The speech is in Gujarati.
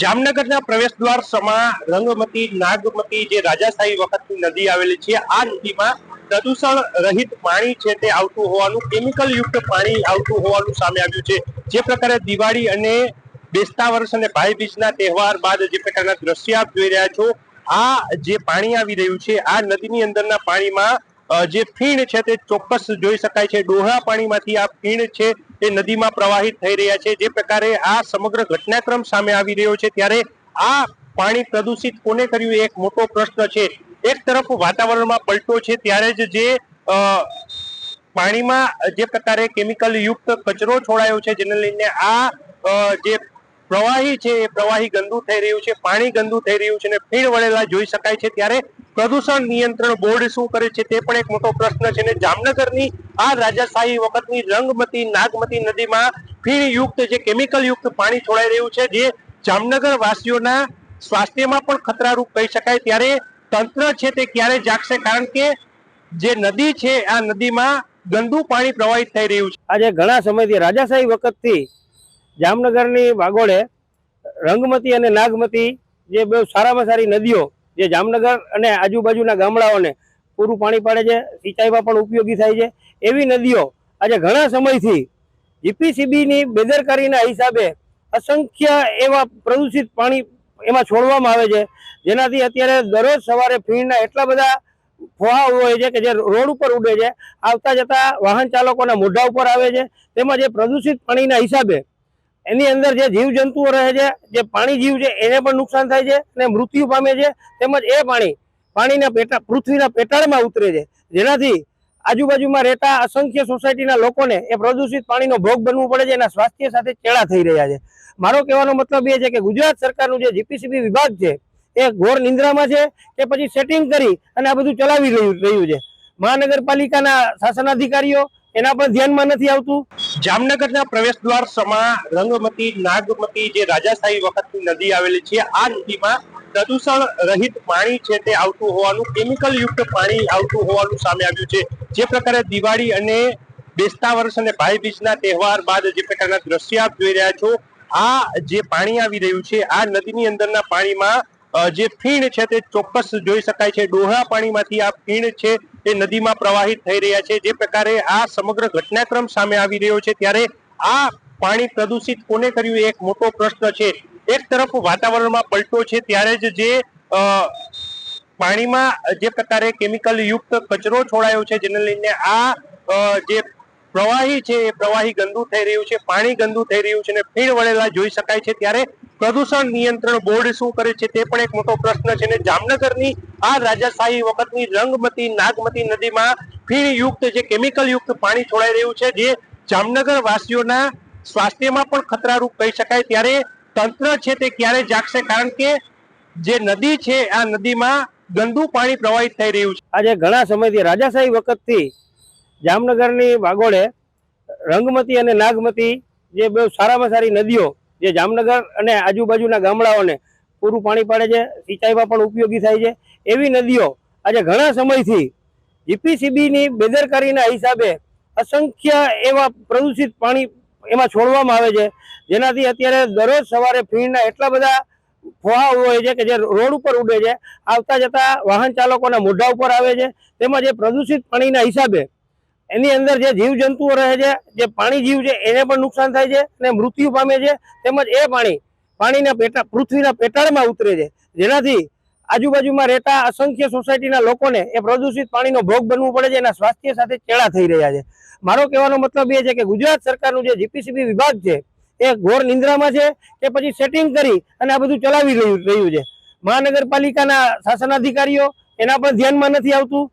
જામનગરના પ્રવેશ દ્વાર સમા રંગમતી, નાગમતી જે રાજાશાહી વખતની નદી આવેલી છે, આ નદીમાં પ્રદૂષણ રહિત પાણી છે તે આવતું હોવાનું, કેમિકલ યુક્ત પાણી આવતું હોવાનું સામે આવ્યું છે. જે પ્રકારે દિવાળી અને બેસતા વર્ષ અને ભાઈ બીજના તહેવાર બાદ જે પ્રકારના દ્રશ્ય આપ જોઈ રહ્યા છો, આ જે પાણી આવી રહ્યું છે, આ નદીની અંદરના પાણીમાં જે ફીણ છે તે ચોક્કસ જોઈ શકાય છે. ડોહા પાણીમાંથી આ ફીણ છે તે નદીમાં પ્રવાહિત થઈ રહ્યા છે. જે પ્રકારે આ સમગ્ર ઘટનાક્રમ સામે આવી રહ્યો છે ત્યારે આ પાણી પ્રદૂષિત કોને કર્યું એક મોટો પ્રશ્ન છે. એક તરફ વાતાવરણમાં પલટો છે ત્યારે જ જે પાણીમાં જે પ્રકારે કેમિકલ યુક્ત કચરો છોડાયો છે જેને લઈને આ જે પ્રવાહી છે, એ પ્રવાહી ગંદુ થઈ રહ્યું છે, પાણી ગંદુ થઈ રહ્યું છે અને ફીણ વળેલા જોઈ શકાય છે. ત્યારે પ્રદૂષણ નિયંત્રણ બોર્ડ શું કરે છે તે પણ એક મોટો પ્રશ્ન છે અને જામનગરની આ રાજાશાહી વખતની રંગમતી, નાગમતી નદીમાં ફીણ યુક્ત જે કેમિકલ યુક્ત પાણી છોડાઈ રહ્યું છે, જે જામનગર વાસીઓના સ્વાસ્થ્યમાં પણ ખતરારૂપ કહી શકાય. ત્યારે તંત્ર છે તે ક્યારે જાગશે? કારણ કે જે નદી છે, આ નદીમાં ગંદુ પાણી પ્રવાહિત થઈ રહ્યું છે. આજે ઘણા સમયથી રાજાશાહી વખતથી જામનગરની વાગોળે રંગમતી અને નાગમતી જે બહુ સારામાં સારી નદીઓ જે જામનગર અને આજુબાજુના ગામડાઓને પૂરું પાણી પાડે છે, સિંચાઈમાં પણ ઉપયોગી થાય છે. એવી નદીઓ આજે ઘણા સમયથી જીપીસીબીની બેદરકારીના હિસાબે અસંખ્ય એવા પ્રદૂષિત પાણી એમાં છોડવામાં આવે છે. જેનાથી અત્યારે દરરોજ સવારે ફીણના એટલા બધા ફોહા હોય છે કે જે રોડ ઉપર ઉડે છે, આવતા જતા વાહન ચાલકોના મોઢા ઉપર આવે છે. તેમાં જે પ્રદૂષિત પાણીના હિસાબે એની અંદર જે જીવજંતુઓ રહે છે, જે પાણી જીવ છે, એને પણ નુકસાન થાય છે અને મૃત્યુ પામે છે. તેમજ એ પાણી, પાણીના પેટા, પૃથ્વીના પેટાળમાં ઉતરે છે. જેનાથી આજુબાજુમાં રહેતા અસંખ્ય સોસાયટીના લોકોને એ પ્રદૂષિત પાણીનો ભોગ બનવું પડે છે, એના સ્વાસ્થ્ય સાથે ચેડા થઈ રહ્યા છે. મારો કહેવાનો મતલબ એ છે કે ગુજરાત સરકારનું જે જીપીસીબી વિભાગ છે, એ ઘોર નિંદ્રામાં છે કે પછી સેટિંગ કરી અને આ બધું ચલાવી રહ્યું રહ્યું છે. મહાનગરપાલિકાના શાસનાધિકારીઓ એના પણ ધ્યાનમાં નથી આવતું. જામનગરના પ્રવેશ દ્વાર સમા રંગમતી, નાગમતી જે રાજાશાહી વખતની નદી આવેલી છે, આ નદીમાં પ્રદૂષણ રહિત પાણી છે તે આવતું હોવાનું, કેમિકલ યુક્ત પાણી આવતું હોવાનું સામે આવ્યું છે. જે પ્રકારે દિવાળી અને બેસતા વર્ષ અને ભાઈ બીજના તહેવાર બાદ જે પ્રકારના દ્રશ્ય આપ જોઈ રહ્યા છો, આ જે પાણી આવી રહ્યું છે, આ નદીની અંદરના પાણીમાં જે ફીણ છે તે ચોક્કસ જોઈ શકાય છે. ડોહા પાણીમાંથી આ ફીણ છે તે નદીમાં પ્રવાહિત થઈ રહ્યા છે. જે પ્રકારે આ સમગ્ર ઘટનાક્રમ સામે આવી રહ્યો છે ત્યારે આ પાણી પ્રદૂષિત કોને કર્યું એક મોટો પ્રશ્ન છે. એક તરફ વાતાવરણમાં પલટો છે ત્યારે જ જે પાણીમાં જે પ્રકારે કેમિકલ યુક્ત કચરો છોડાયો છે જેને લઈને આ જે પ્રવાહી છે એ પ્રવાહી ગંદુ થઈ રહ્યું છે, પાણી ગંદુ થઈ રહ્યું છે અને ફીણ વળેલા જોઈ શકાય છે ત્યારે પ્રદૂષણ નિયંત્રણ બોર્ડ શું કરે છે તે પણ એક મોટો પ્રશ્ન છે અને જામનગરની આ રાજાશાહી વખતની રંગમતી, નાગમતી નદીમાં ફીણ યુક્ત જે કેમિકલ યુક્ત પાણી છોડાઈ રહ્યું છે, જે જામનગર વાસીઓના સ્વાસ્થ્યમાં પણ ખતરારૂપ કહી શકાય. ત્યારે તંત્ર છે તે ક્યારે જાગશે? કારણ કે જે નદી છે, આ નદીમાં ગંદુ પાણી પ્રવાહિત થઈ રહ્યું છે. આજે ઘણા સમયથી રાજાશાહી વખતથી જામનગરની વાગોળે રંગમતી અને નાગમતી જે બહુ સારામાં સારી નદીઓ જે જામનગર અને આજુબાજુના ગામડાઓને પૂરું પાણી પાડે છે, સિંચાઈમાં પણ ઉપયોગી થાય છે. એવી નદીઓ આજે ઘણા સમયથી જીપીસીબીની બેદરકારીના હિસાબે અસંખ્ય એવા પ્રદૂષિત પાણી એમાં છોડવામાં આવે છે. જેનાથી અત્યારે દરરોજ સવારે ફીણના એટલા બધા ફોહા હોય છે કે જે રોડ ઉપર ઉડે છે, આવતા જતા વાહન ચાલકોના મોઢા ઉપર આવે છે. તેમજ એ પ્રદૂષિત પાણીના હિસાબે એની અંદર જે જીવજંતુઓ રહે છે, જે પાણી જીવ છે, એને પણ નુકસાન થાય છે અને મૃત્યુ પામે છે. તેમજ એ પાણી, પાણીના પેટા, પૃથ્વીના પેટાળમાં ઉતરે છે. જેનાથી આજુબાજુમાં રહેતા અસંખ્ય સોસાયટીના લોકોને એ પ્રદૂષિત પાણીનો ભોગ બનવું પડે છે, એના સ્વાસ્થ્ય સાથે ચેડા થઈ રહ્યા છે. મારો કહેવાનો મતલબ એ છે કે ગુજરાત સરકારનું જે જીપીસીબી વિભાગ છે, એ ઘોર નિંદ્રામાં છે કે પછી સેટિંગ કરી અને આ બધું ચલાવી રહ્યું રહ્યું છે. મહાનગરપાલિકાના શાસનાધિકારીઓ એના પણ ધ્યાનમાં નથી આવતું.